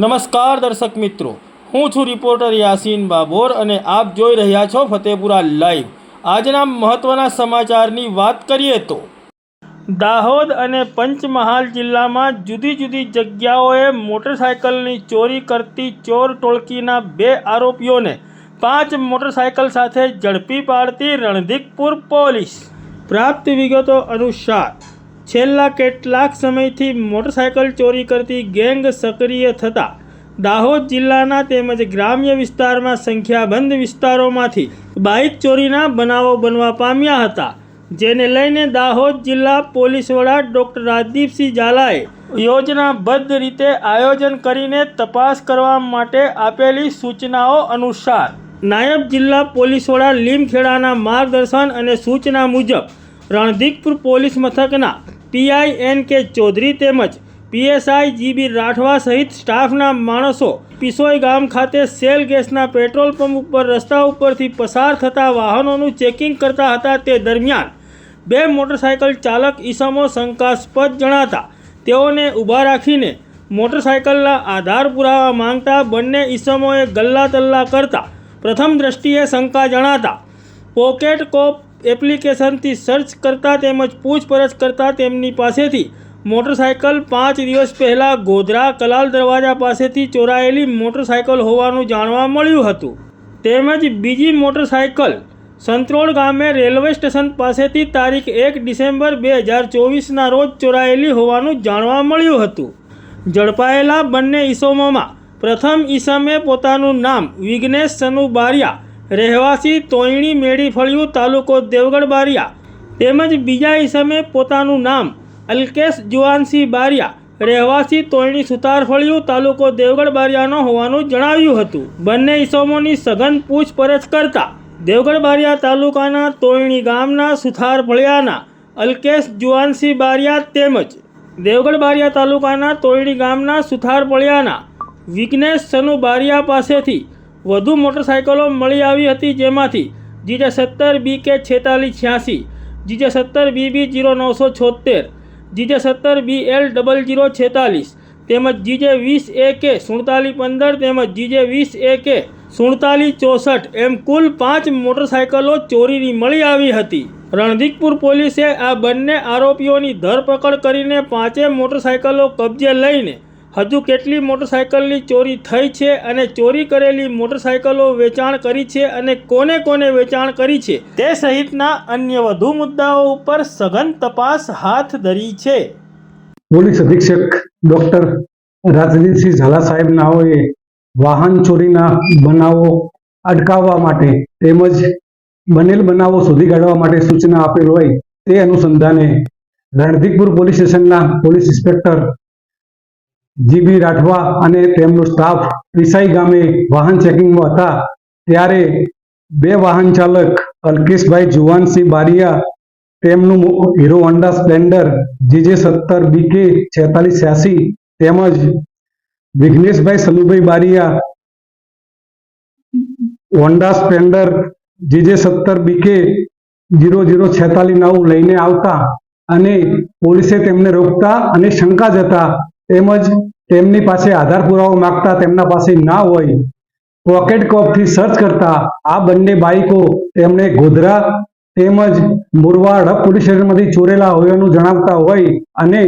નમસ્કાર દર્શક મિત્રો. હું છું રિપોર્ટર યાસીન બાબોર અને આપ જોઈ રહ્યા છો ફતેપુરા લાઈવ. આજના મહત્વના સમાચારની વાત કરીએ તો, દાહોદ અને પંચમહાલ જિલ્લામાં જુદી જુદી જગ્યાઓએ મોટરસાયકલની ચોરી કરતી ચોર ટોળકીના બે આરોપીઓને પાંચ મોટરસાયકલ સાથે ઝડપી પાડતી રણધીકપુર પોલીસ. પ્રાપ્ત વિગતો અનુસાર છેલ્લા કેટલાક સમયથી મોટરસાયકલ ચોરી કરતી ગેંગ સક્રિય થતાં દાહોદ જિલ્લાના તેમજ ગ્રામ્ય વિસ્તારમાં સંખ્યાબંધ વિસ્તારોમાંથી બાઇક ચોરીના બનાવો બનવા પામ્યા હતા, જેને લઈને દાહોદ જિલ્લા પોલીસ વડા ડૉક્ટર રાજદીપસિંહ ઝાલાએ યોજનાબદ્ધ રીતે આયોજન કરીને તપાસ કરવા માટે આપેલી સૂચનાઓ અનુસાર, નાયબ જિલ્લા પોલીસ વડા લીમખેડાના માર્ગદર્શન અને સૂચના મુજબ, રણધીકપુર પોલીસ મથકના પીઆઈ એન કે ચૌધરી તેમજ પીએસઆઈ જીબી રાઠવા સહિત સ્ટાફના માણસો પિસોઈ ગામ ખાતે સેલ ગેસના પેટ્રોલ પંપ ઉપર રસ્તા ઉપરથી પસાર થતા વાહનોનું ચેકિંગ કરતા હતા તે દરમિયાન બે મોટરસાયકલ ચાલક ઈસમો શંકાસ્પદ જણાતા તેઓને ઊભા રાખીને મોટરસાયકલના આધાર પુરાવા માંગતા બંને ઈસમોએ ગલ્લા તલ્લા કરતા પ્રથમ દ્રષ્ટિએ શંકા જણાતા પોકેટ કોપ એપ્લિકેશનથી સર્ચ કરતા તેમજ પૂછપરછ કરતા તેમની પાસેથી મોટરસાયકલ પાંચ દિવસ પહેલાં ગોધરા કલાલ દરવાજા પાસેથી ચોરાયેલી મોટરસાયકલ હોવાનું જાણવા મળ્યું હતું. તેમજ બીજી મોટરસાયકલ સંત્રોળ ગામે રેલવે સ્ટેશન પાસેથી તારીખ એક ડિસેમ્બર બે હજાર ચોવીસના રોજ ચોરાયેલી હોવાનું જાણવા મળ્યું હતું. ઝડપાયેલા બંને ઈસમોમાં પ્રથમ ઈસમે પોતાનું નામ વિઘ્નેશ સનુ બારિયા રહેવાસી તોયણી મેળી ફળિયું તાલુકો દેવગઢ બારિયા. તેમજ બીજા ઈસમે પોતાનું નામ અલ્કેશ જુવાનસિંહ બારિયા. રહેવાસી તોયણી સુતાર ફળિયું તાલુકો દેવગઢ બારિયાનો હોવાનું જણાવ્યું હતું. બંને ઈસમોની સઘન પૂછપરછ કરતા દેવગઢ બારિયા તાલુકાના તોયણી ગામના સુથાર ફળિયાના અલ્કેશ જુવાનસિંહ બારિયા તેમજ દેવગઢ બારિયા તાલુકાના તોયણી ગામના સુથાર ફળિયાના વિઘ્નેશ સનુ બારિયા પાસેથી વધુ મોટરસાયકલો મળી આવી હતી જેમાંથી જીજે સત્તર બી કે છેતાલીસ છ્યાસી, જીજે સત્તર બી બી જીરો નવસો છોતેર જીજે સત્તર બી એલ ડબલ જીરો છેતાલીસ, તેમજ જીજે વીસ એ કે સુડતાલીસ પંદર, તેમજ જીજે વીસ એ કે સુડતાલીસ ચોસઠ, એમ કુલ પાંચ મોટરસાયકલો ચોરીની મળી આવી હતી. રણધીકપુર પોલીસે આ બંને આરોપીઓની ધરપકડ કરીને પાંચે મોટરસાયકલો કબજે લઈને હજુ કેટલી મોટરસાયકલની ચોરી થઈ છે અને ચોરી કરેલી મોટરસાયકલો વેચાણ કરી છે અને કોને કોને વેચાણ કરી છે? તે સહિતના અન્ય વધુ મુદ્દાઓ ઉપર સઘન તપાસ હાથ ધરી છે. પોલીસ અધિક્ષક ડોક્ટર રાજદીપસિંહ ઝાલા સાહેબનાઓએ વાહન ચોરીના બનાવો અટકાવવા માટે તેમજ બનેલ બનાવો શોધી કાઢવા માટે સૂચના આપેલ હોય તે અનુસંધાને રણધીકપુર પોલીસ સ્ટેશનના પોલીસ ઇન્સ્પેક્ટર જીબી રાઠવા અને તેમનો સ્ટાફ પીસાઈ ગામે વાહન ચેકિંગમાં હતા. ત્યારે બે વાહન ચાલક અલ્કેશભાઈ જુવાનસિંહ બારિયા, તેમનું હીરો હોન્ડા સ્પ્લેન્ડર જીજે સત્તર બીકે છેતાલીસ છ્યાસી, તેમજ વિઘ્નેશભાઈ સલુભાઈ બારિયા હોન્ડા સ્પ્લેન્ડર જીજે સત્તર બીકે જીરો જીરો છેતાલીસ નવ લઈને આવતા અને પોલીસે તેમને રોકતા અને શંકા જતા તેમજ તેમની પાસે આધાર પુરાવો માંગતા તેમના પાસે ના હોય પોકેટ કોપથી સર્ચ કરતા આ બંને બાઈકો તેમણે ગોધરા તેમજ મુરવાડ પોલીસ સ્ટેશનમાંથી ચોરેલા હોવાનું જણાવતા હોય અને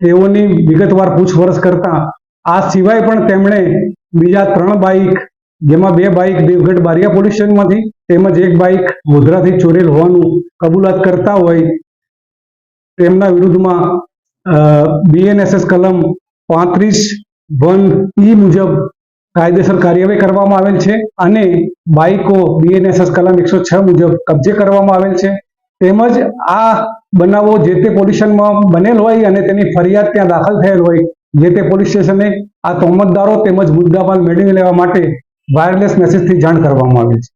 તેઓની વિગતવાર પૂછપરછ કરતા. આ સિવાય પણ તેમણે બીજા ત્રણ બાઈક, જેમાં બે બાઇક દેવગઢ બારિયા પોલીસ સ્ટેશનમાંથી તેમજ એક બાઈક ગોધરાથી ચોરેલ હોવાનું કબૂલાત કરતા હોય. તેમના વિરુદ્ધમાં બીએનએસએસ કલમ પાંત્રીસ વન ઈ મુજબ કાયદેસર કાર્યવાહી કરવામાં આવેલ છે અને બાઈકો બીએનએસએસ કલમ એકસો છ મુજબ કબજે કરવામાં આવેલ છે. તેમજ આ બનાવો જે તે પોલ્યુશનમાં બનેલ હોય અને તેની ફરિયાદ ત્યાં દાખલ થયેલ હોય, જે તે પોલીસ સ્ટેશને આ તોમતદારો તેમજ મુદ્દામાલ મેળવી લેવા માટે વાયરલેસ મેસેજથી જાણ કરવામાં આવે છે.